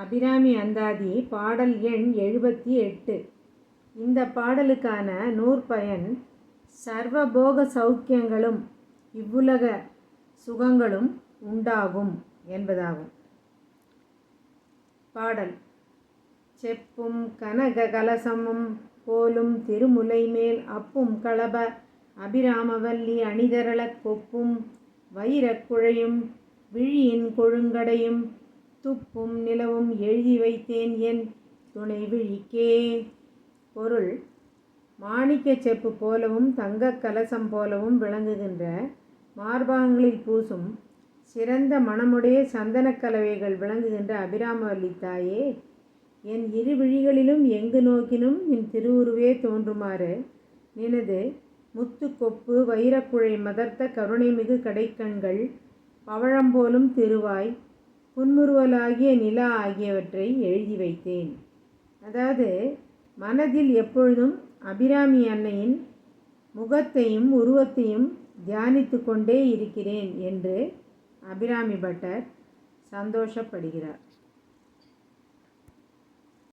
அபிராமி அந்தாதி பாடல் எண் எழுபத்தி எட்டு. இந்த பாடலுக்கான நூற்பயன் சர்வபோக சௌக்கியங்களும் இவ்வுலக சுகங்களும் உண்டாகும் என்பதாகும். பாடல். செப்பும் கனக கலசமும் போலும் திருமுலை மேல் அப்பும் களப அபிராமவல்லி அணிதரளக் கொப்பும் வைரக்குழையும் விழியின் கொழுங்கடையும் துப்பும் நிலவும் எழுதி வைத்தேன் என் துணை விழிக்கே. பொருள் மாணிக்கச் செப்பு போலவும் தங்க கலசம் போலவும் விளங்குகின்ற மார்பகங்களில் பூசும் சிறந்த மனமுடைய சந்தனக் கலவைகள் விளங்குகின்ற அபிராமவல்லி தாயே என் இரு விழிகளிலும் எங்கு நோக்கினும் என் திருவுருவே தோன்றுமாறு நினது முத்துக்கொப்பு வைரக்குழை மதர்த்த கருணைமிகு கடைக்கண்கள் பவழம்போலும் திருவாய் புன்முறுவலாகிய நிலா ஆகியவற்றை எழுதி வைத்தேன். அதாவது மனதில் எப்பொழுதும் அபிராமி அன்னையின் முகத்தையும் உருவத்தையும் தியானித்து கொண்டே இருக்கிறேன் என்று அபிராமி பட்டர் சந்தோஷப்படுகிறார்.